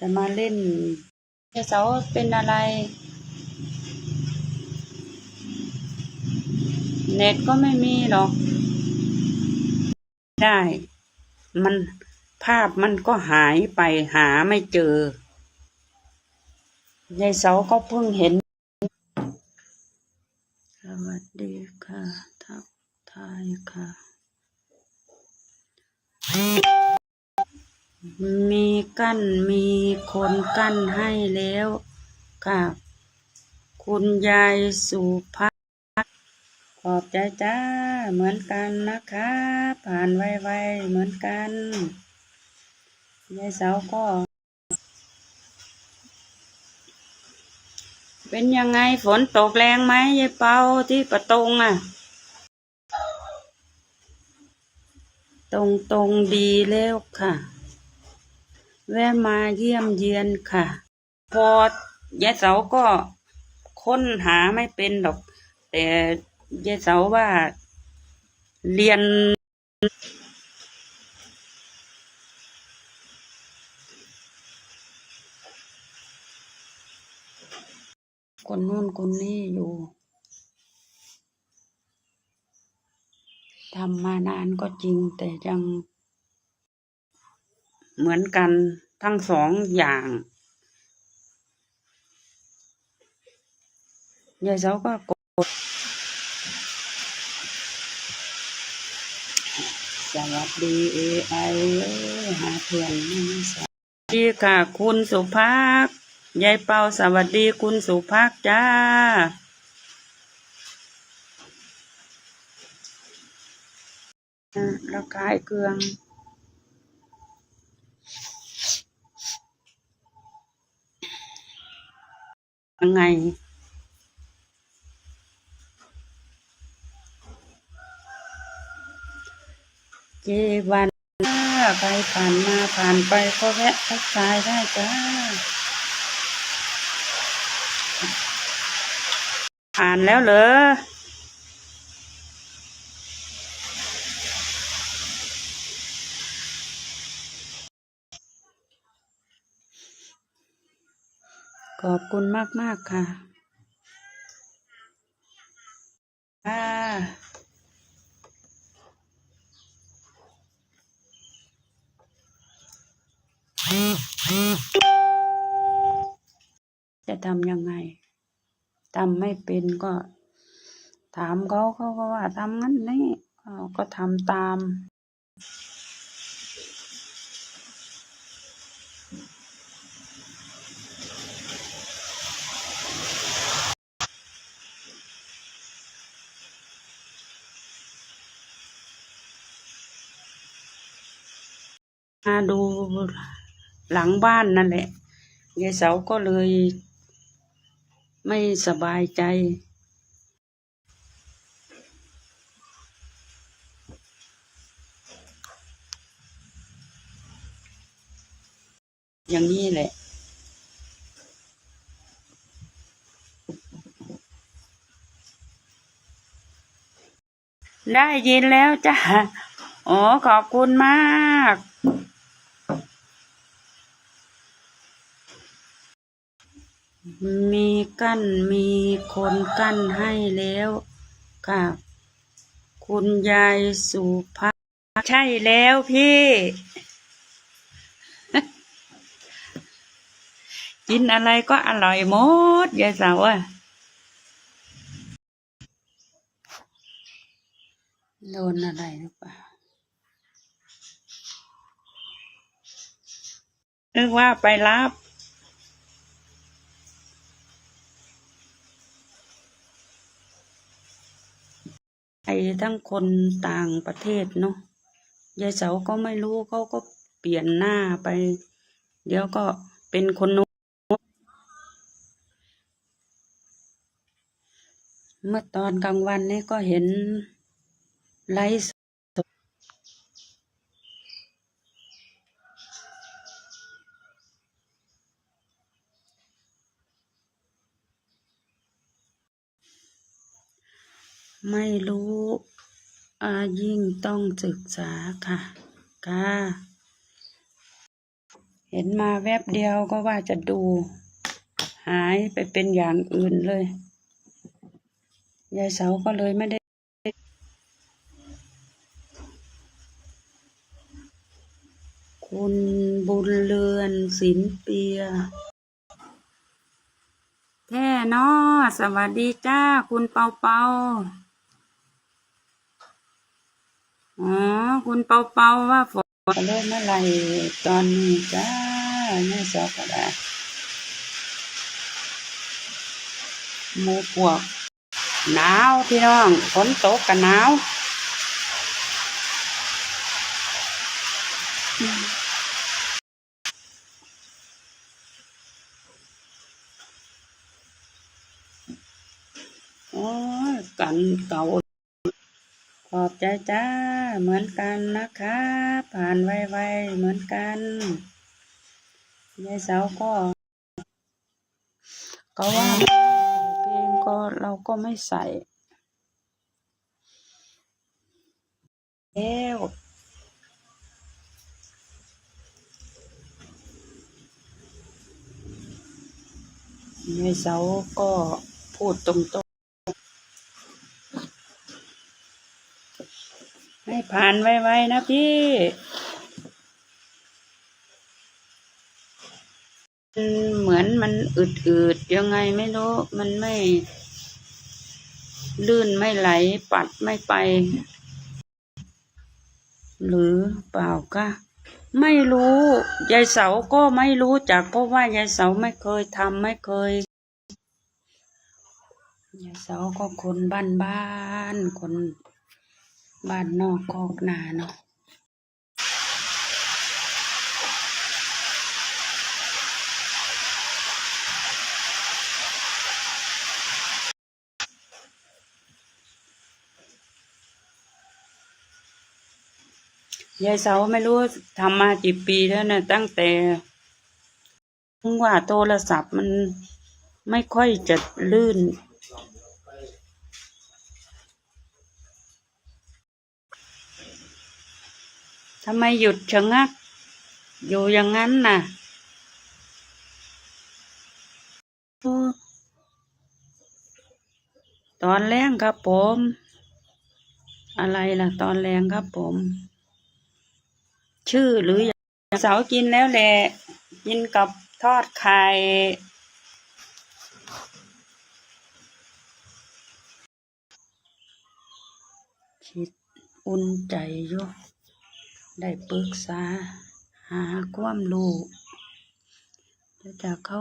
จะมาเล่นเจ้าเสาเป็นอะไร เน็ตก็ไม่มีหรอก ได้ มันภาพมันก็หายไปหาไม่เจอยายเสาก็เพิ่งเห็น สวัสดีค่ะ ทักทายค่ะ มีกั้นมีคนกั้นให้แล้วค่ะคุณยายสุภักขอบใจจ้า เหมือนกันนะคะ ผ่านไวๆเหมือนกันยายสาวก็ เป็นยังไงฝนตกแรงไหมยายเปาที่ประตงอะ ตรงตรงๆดีแล้วค่ะ แวะมาเยี่ยมเยียนค่ะ พอยายเสาก็ค้นหาไม่เป็นหรอก แต่ยายเสาว่าเรียน คนนู่นคนนี้อยู่ทำมานานก็จริงแต่ยัง เหมือนกันทั้งสองอย่าง ยายเสาก็กดสวัสดีเอไอหาเพื่อนไม่สวัสดีค่ะคุณสุภาคยายเปาสวัสดีคุณสุภาคจ้าอะเราขายเกลือง ยังไง เจวันไปผ่านมาผ่านไปก็แวะทักทายได้จ้า ผ่านแล้วเหรอ ขอบคุณมากมากค่ะค่ะจะทำยังไงทำไม่เป็นก็ ถามเขาเขาก็ว่าทำงั้นนี่เราก็ทำตาม มาดูหลังบ้านนั่นแหละยายเสาก็เลย ไม่สบายใจ อย่างนี้แหละได้ยินแล้วจ้ะอ๋อขอบคุณมาก มีกั้นมีคนกั้นให้แล้วค่ะคุณยายสุภาใช่แล้วพี่ กินอะไรก็อร่อยหมดยายสาวอะโดนอะไรหรือเปล่านึกว่าไปรับ ทั้งคนต่างประเทศเนาะยายเสาก็ไม่รู้เขาก็เปลี่ยนหน้าไป เดี๋ยวก็เป็นคนโน้นเมื่อตอนกลางวันนี่ก็เห็นไลฟ์ ไม่รู้ยิ่งต้องศึกษาค่ะค่ะ เห็นมาแวบเดียวก็ว่าจะดู หายไปเป็นอย่างอื่นเลย ยายเสาก็เลยไม่ได้คุณบุญเรือนศิลเปีย แท่นอสวัสดีจ้า คุณเปาเปา อ๋อ คุณเปาเปาว่าฝนจะเริ่มเมื่อไหร่ตอนนี้จ้าแม่สอบก็ได้หมูปวกหนาวพี่น้องฝนตกกันหนาวโอ้ยกันเก่า อบใจจ้า เหมือนกันนะคะ ผ่านไวๆเหมือนกันยายสาวก็ก็ว่าเพลงก็เราก็ไม่ใส่แล้วยายสาวก็พูดตรงๆ ให้ ผ่านไวๆนะพี่มันเหมือนมันอืดๆยังไงไม่รู้ มันไม่ ลื่นไม่ไหล ปัดไม่ไป หรือเปล่าคะไม่รู้ยายเสาก็ไม่รู้จักเพราะว่ายายเสาไม่เคยทำไม่เคยยายเสาก็คนบ้านบ้านๆคน บ้านนอกคอกนาเนาะยายเสาไม่รู้ทำมากี่ปีแล้วนะตั้งแต่ว่าโทรศัพท์มันไม่ค่อยจะลื่น ทำไมหยุดชะงัก อยู่อย่างนั้นน่ะตอนแรงครับผม อะไรล่ะ ตอนแรงครับผม ชื่อหรือยังเสากินแล้วแหละกินกับทอดไข่คิดอุ่นใจอยู่ ได้ปรึกษา หาความรู้แล้วจะเข้า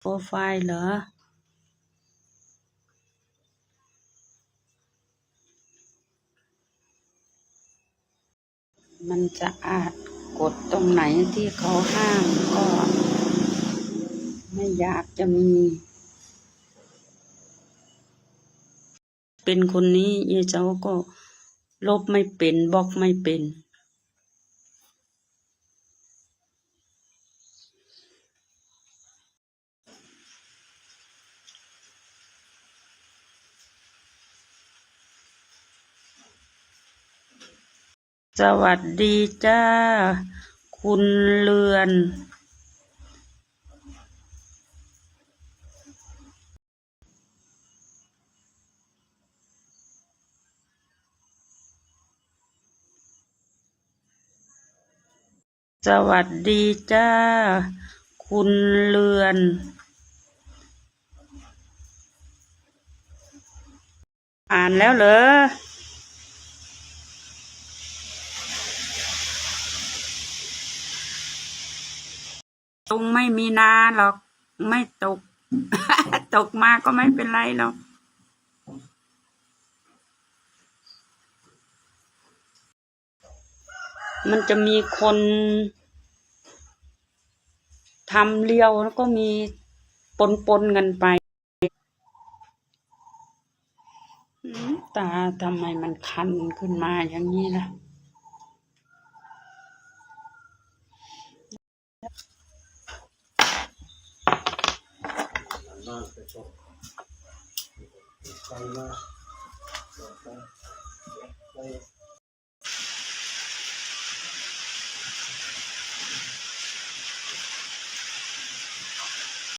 โปรไฟล์เหรอมันจะอาจกดตรงไหนที่เขาห้ามก็ ไม่อยากจะมี เป็นคนนี้ยายเจ้าก็ลบไม่เป็นบล็อกไม่เป็นสวัสดีจ้า คุณเรือน สวัสดีจ้า คุณเรือน อ่านแล้วเหรอ ตรงไม่มีนาหรอก ไม่ตก ตกมาก็ไม่เป็นไรหรอก มันจะมีคนทำเลี้ยวแล้วก็มีปนปนกันไป ตาทำไมมันคันขึ้นมาอย่างนี้ล่ะไปตกไปมาไป